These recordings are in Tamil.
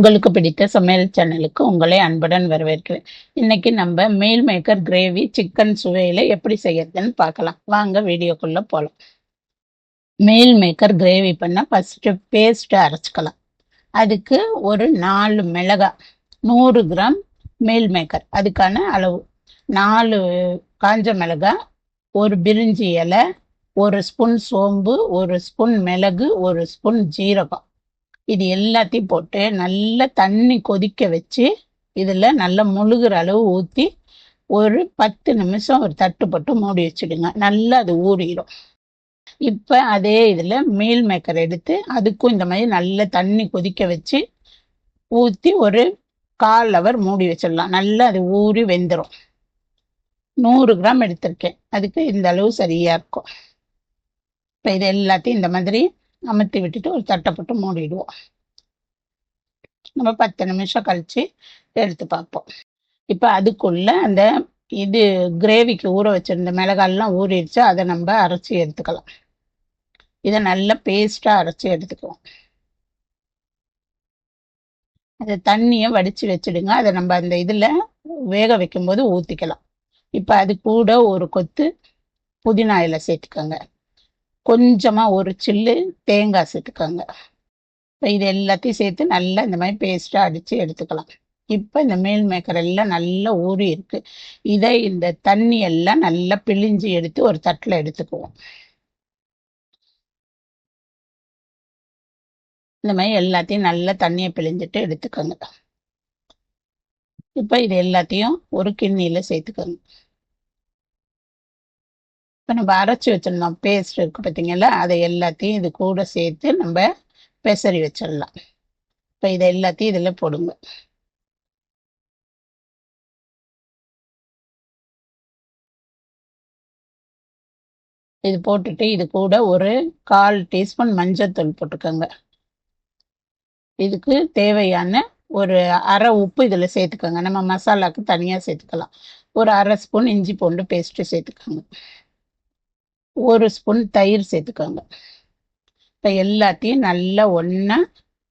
உங்களுக்கு பிடித்த சமையல் சேனலுக்கு உங்களை அன்புடன் வரவேற்கிறேன். இன்னைக்கு நம்ம மீல் மேக்கர் கிரேவி சிக்கன் சுவையில் எப்படி செய்யறதுன்னு பார்க்கலாம். வாங்க வீடியோக்குள்ளே போகலாம் மீல் மேக்கர் கிரேவி பண்ண ஃபஸ்ட்டு பேஸ்ட்டை அரைச்சிக்கலாம். அதுக்கு ஒரு நாலு மிளகாய் நூறு கிராம் மீல் மேக்கர் அதுக்கான அளவு நாலு காஞ்ச மிளகாய் ஒரு பிரிஞ்சி இலை ஒரு ஸ்பூன் சோம்பு ஒரு ஸ்பூன் மிளகு ஒரு ஸ்பூன் ஜீரகம். இது எல்லாத்தையும் போட்டு நல்லா தண்ணி கொதிக்க வச்சு இதில் நல்லா முழுகிற அளவு ஊற்றி ஒரு பத்து நிமிஷம் ஒரு தட்டு போட்டு மூடி வச்சுடுங்க. நல்லா அது ஊறிடும் இப்போ அதே இதில் மீல் மேக்கர் எடுத்து அதுக்கும் இந்த மாதிரி நல்ல தண்ணி கொதிக்க வச்சு ஊற்றி ஒரு கால் அவர் மூடி வச்சிடலாம். நல்லா அது ஊறி வெந்துடும் நூறு கிராம் எடுத்திருக்கேன். அதுக்கு இந்த அளவு சரியாக இருக்கும். இப்போ இது எல்லாத்தையும் இந்த மாதிரி அமுத்தி விட்டுட்டு ஒரு தட்டை போட்டு மூடிடுவோம். நம்ம பத்து நிமிஷம் கழிச்சு எடுத்து பார்ப்போம். இப்போ அதுக்குள்ள அந்த இது கிரேவிக்கு ஊற வச்சிருந்த மிளகாயெல்லாம் ஊறிடுச்சு. அதை நம்ம அரைச்சி எடுத்துக்கலாம். இதை நல்லா பேஸ்ட்டாக அரைச்சி எடுத்துக்குவோம். அந்த தண்ணியை வடித்து வச்சிடுங்க. அதை நம்ம அந்த இதில் வேக வைக்கும்போது ஊற்றிக்கலாம் இப்போ அது கூட ஒரு கொத்து புதினா இலை சேர்த்துக்கோங்க. கொஞ்சமாக ஒரு சில்லு தேங்காய் சேர்த்துக்கோங்க. இப்போ இது எல்லாத்தையும் சேர்த்து நல்லா இந்த மாதிரி பேஸ்ட்டாக அடித்து எடுத்துக்கலாம். இப்போ இந்த மீல் மேக்கர் எல்லாம் நல்லா ஊறி இருக்கு. இதை இந்த தண்ணி எல்லாம் நல்லா பிழிஞ்சு எடுத்து ஒரு தட்டில் எடுத்துக்குவோம். இந்த மாதிரி எல்லாத்தையும் நல்லா தண்ணியை பிழிஞ்சிட்டு எடுத்துக்கோங்க. இப்போ இது எல்லாத்தையும் ஒரு கிண்ணியில் சேர்த்துக்கோங்க. இப்போ நம்ம அரைச்சி வச்சிருந்தோம் பேஸ்ட் இருக்கு பார்த்தீங்களா அதை எல்லாத்தையும் இது கூட சேர்த்து நம்ம பெசரி வச்சிடலாம். இப்போ இதை எல்லாத்தையும் இதில் போடுங்க. இது போட்டுட்டு இது கூட ஒரு கால் டீஸ்பூன் மஞ்சத்தூள் போட்டுக்கோங்க. இதுக்கு தேவையான ஒரு அரை உப்பு இதில் சேர்த்துக்கோங்க. நம்ம மசாலாவுக்கு தனியாக சேர்த்துக்கலாம். ஒரு அரை ஸ்பூன் இஞ்சி பூண்டு பேஸ்ட்டு சேர்த்துக்கோங்க. ஒரு ஸ்பூன் தயிர் சேர்த்துக்கோங்க. இப்போ எல்லாத்தையும் நல்லா ஒன்றா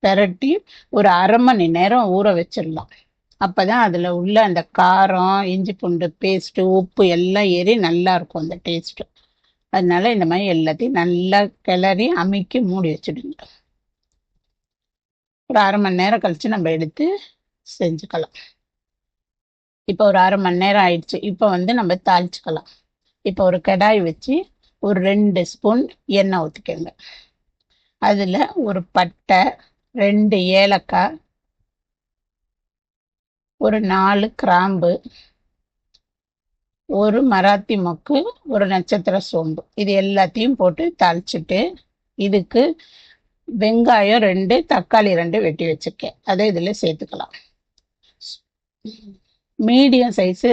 பெரட்டி ஒரு அரை மணி நேரம் ஊற வச்சிடலாம். அப்போ தான் அதில் உள்ள அந்த காரம் இஞ்சி பூண்டு பேஸ்ட்டு உப்பு எல்லாம் ஏறி நல்லா இருக்கும் அந்த டேஸ்ட்டு அதனால இந்த மாதிரி எல்லாத்தையும் நல்லா கிளறி அமைக்கி மூடி வச்சுடுங்க. ஒரு அரை மணி நேரம் கழித்து நம்ம எடுத்து செஞ்சுக்கலாம். இப்போ ஒரு அரை மணி நேரம் ஆயிடுச்சு. இப்போ வந்து நம்ம தாளிச்சுக்கலாம். இப்போ ஒரு கடாய் வச்சு ஒரு ரெண்டு ஸ்பூன் எண்ணெய் ஊற்றிக்கோங்க அதில் ஒரு பட்டை ரெண்டு ஏலக்காய் ஒரு நாலு கிராம்பு ஒரு மராத்தி மொக்கு ஒரு நட்சத்திர சோம்பு. இது எல்லாத்தையும் போட்டு தாளிச்சிட்டு இதுக்கு வெங்காயம் ரெண்டு தக்காளி ரெண்டு வெட்டி வச்சுருக்கேன். அதை இதில் சேர்த்துக்கலாம். மீடியம் சைஸு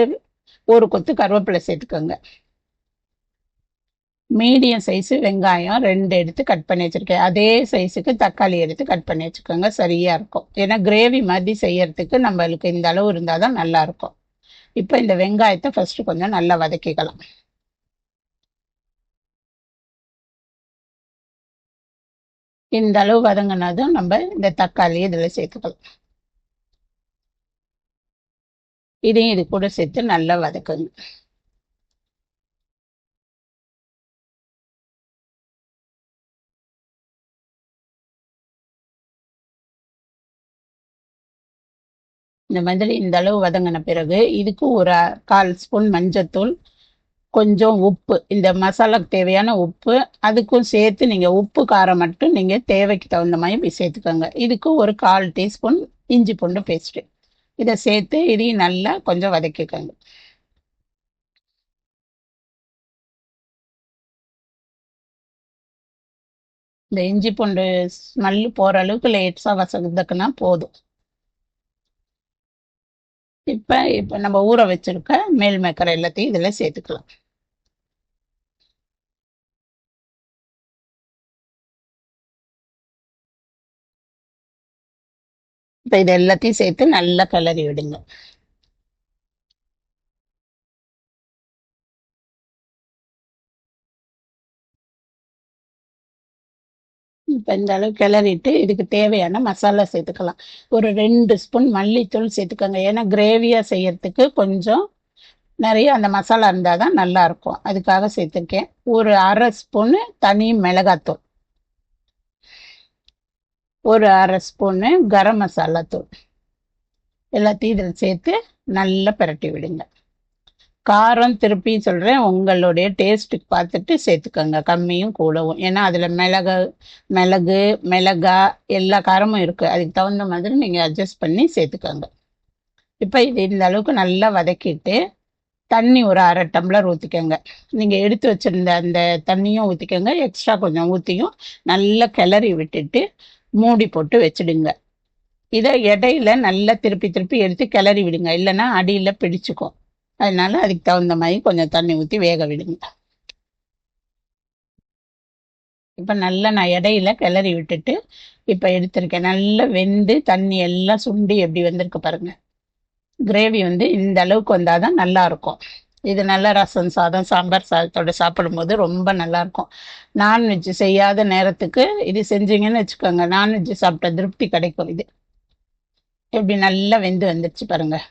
ஒரு கொத்து கருவேப்பிலை சேர்த்துக்கோங்க. மீடியம் சைஸு வெங்காயம் ரெண்டு எடுத்து கட் பண்ணி வச்சுருக்கேன். அதே சைஸுக்கு தக்காளி எடுத்து கட் பண்ணி வச்சுக்கோங்க. சரியாக இருக்கும். ஏன்னா கிரேவி மாதிரி செய்யறதுக்கு நம்மளுக்கு இந்த அளவு இருந்தால் தான் நல்லாயிருக்கும் இப்போ இந்த வெங்காயத்தை ஃபஸ்ட்டு கொஞ்சம் நல்லா வதக்கிக்கலாம். இந்த அளவு வதங்கினதும் நம்ம இந்த தக்காளி இதில் சேர்த்துக்கலாம். இதையும் இது கூட சேர்த்து நல்லா வதக்குங்க. இந்த மாதிரி இந்த அளவு வதங்கின பிறகு இதுக்கு ஒரு கால் ஸ்பூன் மஞ்சத்தூள் கொஞ்சம் உப்பு. இந்த மசாலாக்கு தேவையான உப்பு அதுக்கும் சேர்த்து நீங்கள் உப்பு காரம் மட்டும் நீங்கள் தேவைக்கு தகுந்த மாதிரி சேர்த்துக்கோங்க. இதுக்கு ஒரு கால் டீஸ்பூன் இஞ்சி பூண்டு பேஸ்ட்டு. இதை சேர்த்து இதையும் நல்லா கொஞ்சம் வதக்கிக்கோங்க. இந்த இஞ்சி பூண்டு ஸ்மெல்லு போகிற அளவுக்கு லேட்ஸாக வசக்குதுக்குன்னா போதும். இப்போ இப்போ நம்ம ஊற வச்சிருக்க மேல் மேக்கர் எல்லாத்தையும் இதில் சேர்த்துக்கலாம். இப்போ இது எல்லாத்தையும் சேர்த்து நல்லா கிளறி விடுங்க. இப்போ இந்த அளவு கிளறிட்டு இதுக்கு தேவையான மசாலா சேர்த்துக்கலாம். ஒரு ரெண்டு ஸ்பூன் மல்லித்தூள் சேர்த்துக்கோங்க. ஏன்னா கிரேவியாக செய்யறதுக்கு கொஞ்சம் நிறைய அந்த மசாலா இருந்தால் தான் நல்லா இருக்கும் அதுக்காக சேர்த்துருக்கேன். ஒரு அரை ஸ்பூனு தனி மிளகாத்தூள். ஒரு அரை ஸ்பூனு கரம் மசாலா தூள். எல்லாத்தையும் இதில் சேர்த்து நல்லா பிரட்டி விடுங்க. காரம் திருப்பியும் சொல்கிறேன் உங்களுடைய டேஸ்ட்டுக்கு பார்த்துட்டு சேர்த்துக்கோங்க. கம்மியும் கூடவும். ஏன்னா அதில் மிளகு மிளகு மிளகா எல்லா காரமும் இருக்குது அதுக்கு தகுந்த மாதிரி நீங்கள் அட்ஜஸ்ட் பண்ணி சேர்த்துக்கோங்க. இப்போ இது இந்த அளவுக்கு நல்லா வதக்கிட்டு தண்ணி ஒரு அரை டம்ளர் ஊற்றிக்கோங்க நீங்கள் எடுத்து வச்சுருந்த அந்த தண்ணியும் ஊற்றிக்கோங்க எக்ஸ்ட்ரா கொஞ்சம் ஊற்றியும் நல்லா கிளறி விட்டுட்டு மூடி போட்டு வச்சுடுங்க. இதை இடையில நல்லா திருப்பி திருப்பி எடுத்து கிளறி விடுங்க. இல்லைன்னா அடியில் பிடிச்சிக்கும். அதனால அதுக்கு தகுந்த மாதிரி கொஞ்சம் தண்ணி ஊற்றி வேக விடுங்க. இப்போ நல்லா நான் இடையில கிளறி விட்டுட்டு இப்போ எடுத்திருக்கேன். நல்லா வெந்து தண்ணி எல்லாம் சுண்டி எப்படி வந்திருக்கு பாருங்க. கிரேவி வந்து இந்த அளவுக்கு வந்தால் தான் நல்லா இருக்கும். இது நல்லா ரசம் சாதம் சாம்பார் சாதத்தோட சாப்பிடும்போது ரொம்ப நல்லா இருக்கும். நான்வெஜ் செய்யாத நேரத்துக்கு இது செஞ்சீங்கன்னு வச்சுக்கோங்க. நான்வெஜ் சாப்பிட்ட திருப்தி கிடைக்கும். இது எப்படி நல்லா வெந்து வந்துருச்சு பாருங்கள்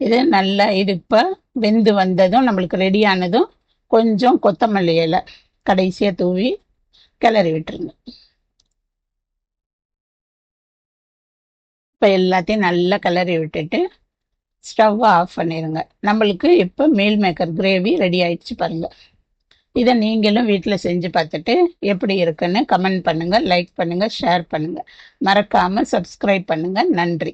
இது நல்லா இது இப்போ வெந்து வந்ததும் நம்மளுக்கு ரெடி ஆனதும் கொஞ்சம் கொத்தமல்லி இலை கடைசியாக தூவி கிளறி விட்டுருங்க. இப்போ எல்லாத்தையும் நல்லா கிளறி விட்டுட்டு ஸ்டவ்வை ஆஃப் பண்ணிடுங்க நம்மளுக்கு இப்போ மீல் மேக்கர் கிரேவி ரெடி ஆயிடுச்சு பாருங்கள் இதை நீங்களும் வீட்டில் செஞ்சு பார்த்துட்டு எப்படி இருக்குன்னு கமெண்ட் பண்ணுங்கள் லைக் பண்ணுங்கள் ஷேர் பண்ணுங்கள் மறக்காமல் சப்ஸ்கிரைப் பண்ணுங்கள் நன்றி.